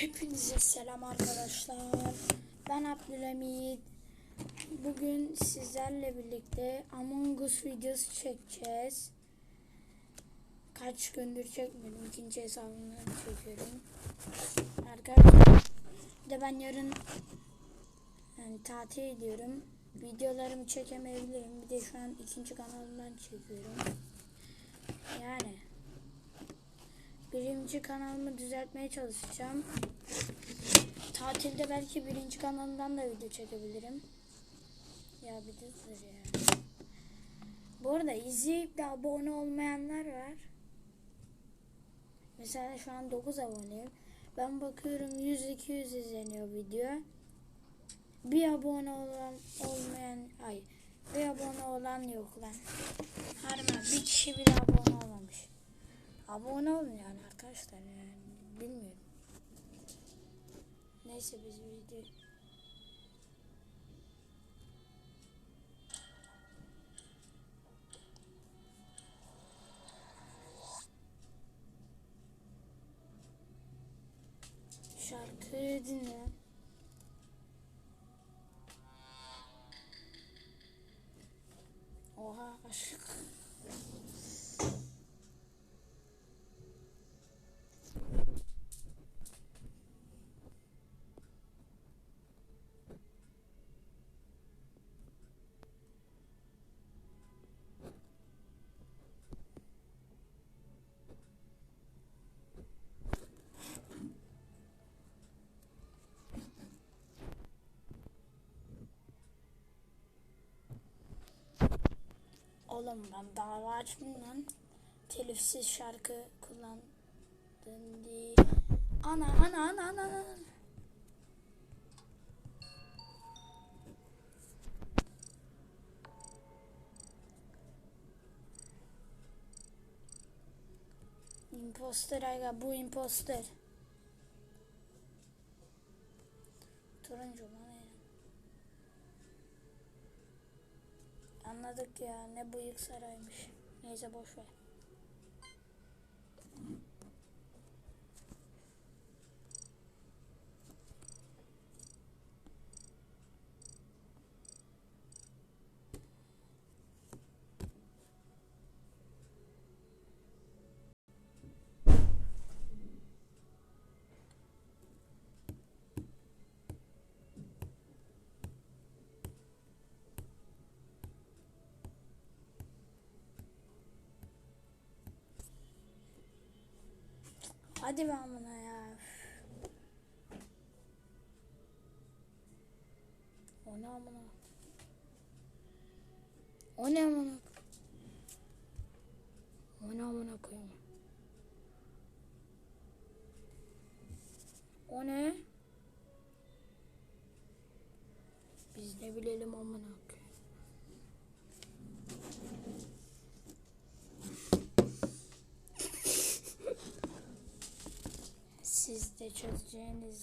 Hepinize selam arkadaşlar. Ben Abdülhamid. Bugün sizlerle birlikte Among Us videosu çekeceğiz. Kaç gündür çekmedim. İkinci hesabımdan çekiyorum. Arkadaşlar de ben yarın yani tatil ediyorum. Videolarımı çekemeyebilirim. Bir de şu an ikinci kanalımdan çekiyorum. Yani birinci kanalımı düzeltmeye çalışacağım. Tatilde belki birinci kanalımdan da video çekebilirim. Ya bir de ya. Bu arada izleyip de abone olmayanlar var. Mesela şu an 9 aboneyim. Ben bakıyorum 100-200 izleniyor video. Bir abone olan olmayan ay bir abone olan yok lan. Harman bir kişi bile abone olmamış. Abone olun yani arkadaşlar yani bilmiyorum. Neyse biz video şarkı dinle. Oha aşık. Oğlum ben dava açmayayım lan. Telifsiz şarkı kullandın diye. Ana ana ana ana ana. Imposter aga bu imposter. Turuncu mu ne? Anladık ya ne bıyık saraymış. Neyse boş ver. Hadi be amına ya. O ne amına? O ne amına? O ne amına koyayım? O ne? Biz ne bilelim amına koyayım. Siz de çözeceğiniz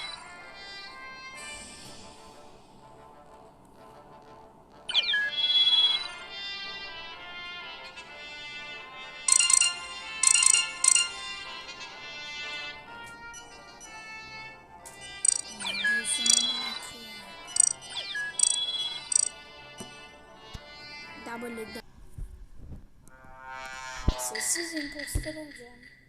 Double Sessiz imposter olacağım.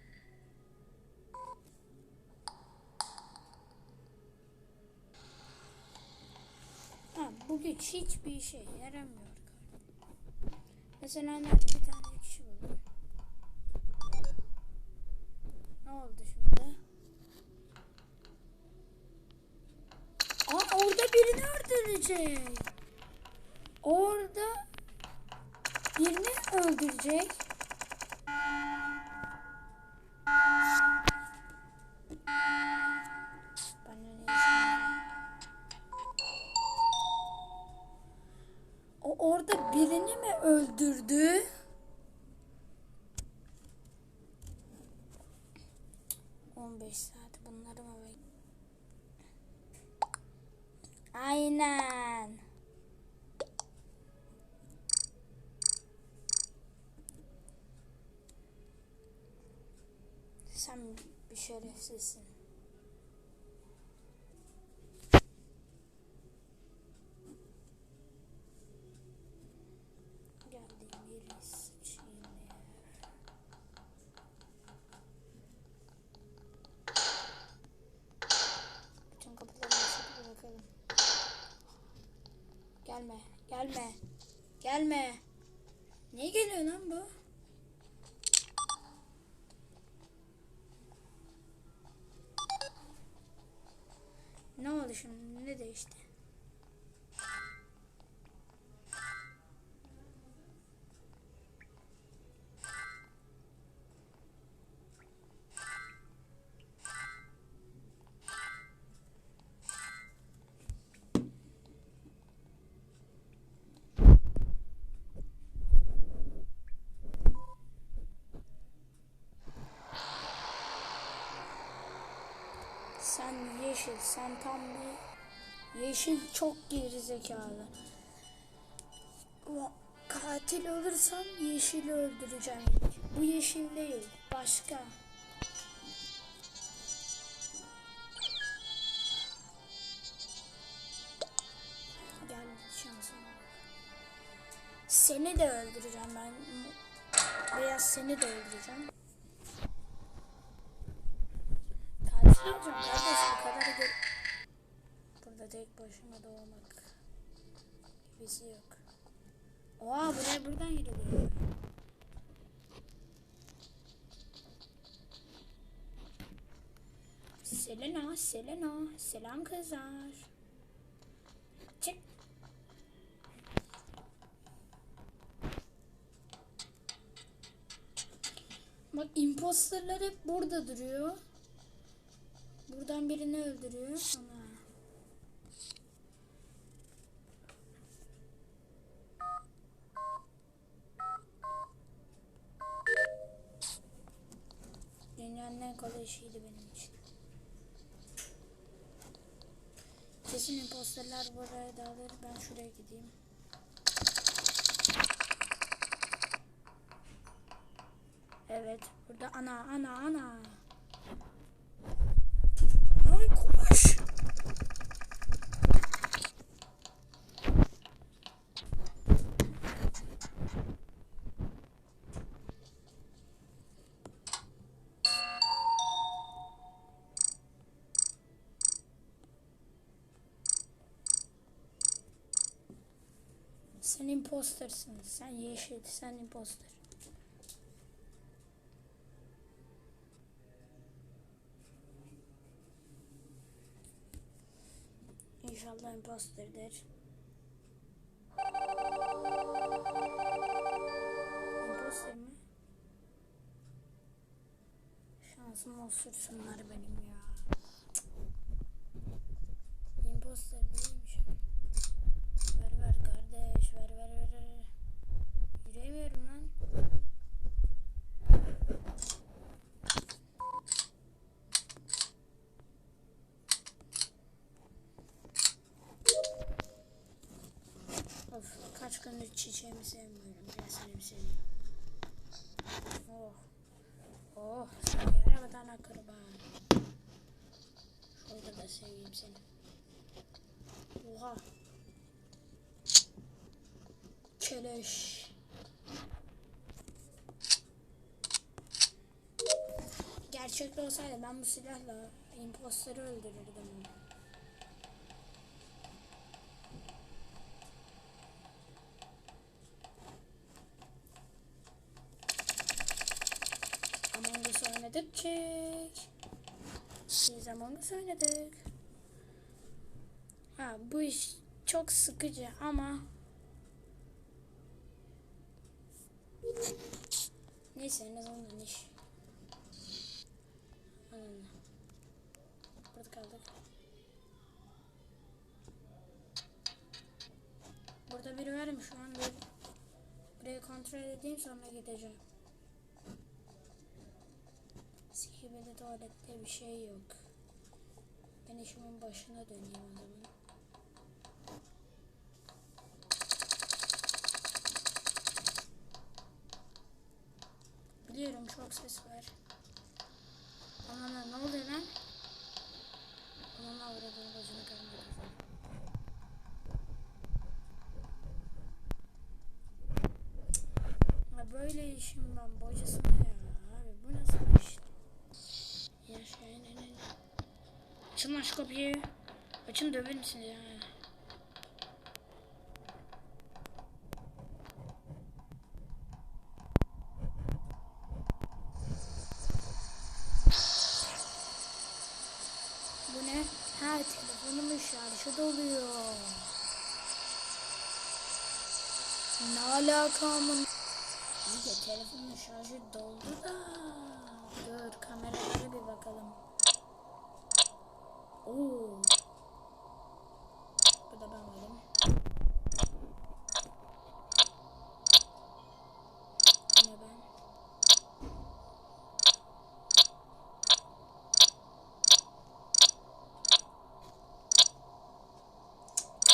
Bu güç hiçbir şey yaramıyor. Mesela nerede bir tane kişi buldum. Ne oldu şimdi? Aa orada birini öldürecek. Orada birini öldürecek. Birini mi öldürdü? On beş saat bunları mı Aynen. Sen bir şerefsizsin. Gelme. Gelme. Niye geliyor lan bu? Ne oldu şimdi? Ne değişti? Sen yeşil, sen tam bir yeşil çok geri zekalı. Bu katil olursam yeşili öldüreceğim. Bu yeşil değil, başka. Gel şansıma bak. Seni de öldüreceğim ben. Veya seni de öldüreceğim. Katil olacağım kardeş bu kadar gör... Burada tek başıma doğmak gibisi yok. Oha buraya buradan giriliyor. Selena, Selena, selam kızlar. Çık. Bak imposterlar hep burada duruyor. Buradan birini öldürüyor. Ana. Dünyanın en kolay işiydi benim için. Kesin imposterler buraya dağılır. Ben şuraya gideyim. Evet. Burada ana ana ana. Ay koş. Sen impostersın. Sen yeşil. Sen imposter. İnşallah imposterdir. Imposter mi? Şansım osursunlar benim ya. Cık. Imposter değilmiş. Ver ver kardeş ver ver ver. ver. Yürüyemiyorum lan. Of kaç gündür çiçeğimi sevmiyorum. Ben seni bir seveyim. Oh. Oh sen yarabadan akraba. Şurada da seveyim seni. Oha. Keleş. Gerçekte olsaydı ben bu silahla impostları öldürürdüm. Among Us oynadık çek. Biz Among Us oynadık. Ha bu iş çok sıkıcı ama Neyse en azından iş. Anladım. Burada kaldık. Burada biri var mı şu an? Bir burayı kontrol edeyim sonra gideceğim. Sikibede tuvalette bir şey yok. Ben işimin başına döneyim o zaman. Biliyorum çok ses var. Aman ne oluyor lan? Aman avradını bacını kırmadı. Ya böyle işim ben bacısına ya. Abi bu nasıl iş? Yaşayın en Açın şu kapıyı. Açın döver misiniz ya? Ne alaka amın? Telefonun şarjı doldu da. Dur kameralara bir bakalım. Oo. Bu da ben varım. Yine ben.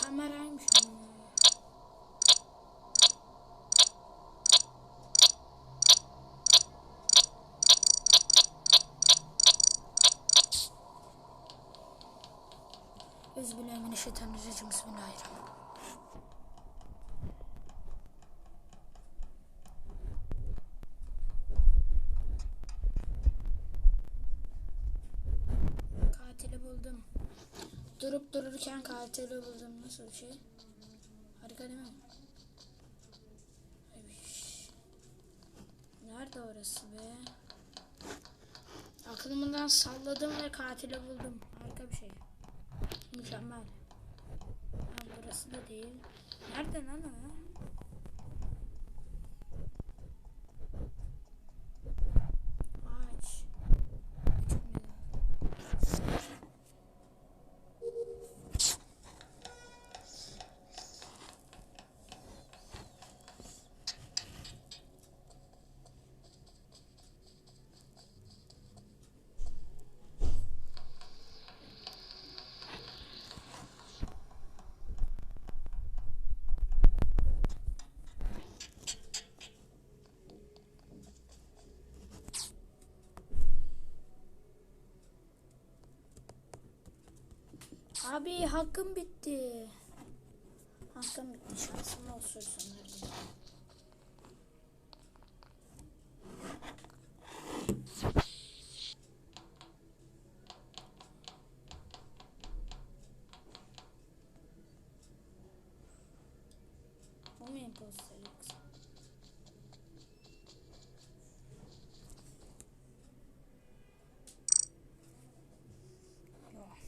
Kameraymış ama. Bismillahirrahmanirrahim. Bismillahirrahmanirrahim. Katili buldum. Durup dururken katili buldum. Nasıl bir şey? Harika değil mi? Nerede orası be? Aklımdan salladım ve katili buldum. Harika bir şey. Mükemmel. Burası da değil. Nerede lan o? Abi hakkım bitti. Hakkım bitti. Şansım olsun sanırım. Bu mu imposter yoksa? Yok.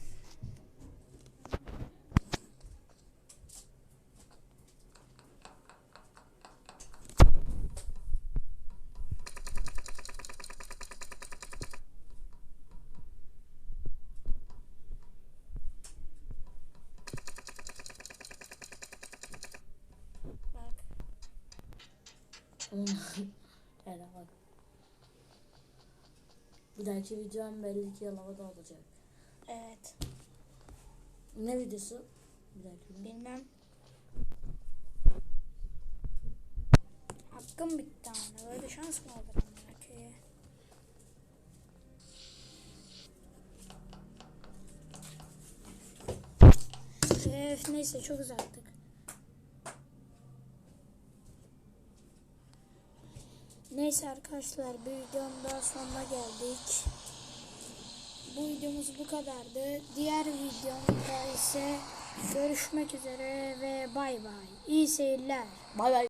Bak. Hele bak. Bir dahaki videom belli ki Yalova'da olacak. Evet. Ne videosu? Bir dahaki. Bilmem. Hakkım bitti ama böyle şans mı olur amına köye? Öf, neyse çok uzattık. Neyse arkadaşlar bir videonun daha sonuna geldik. Bu videomuz bu kadardı. Diğer videomda ise görüşmek üzere ve bay bay. İyi seyirler. Bay bay.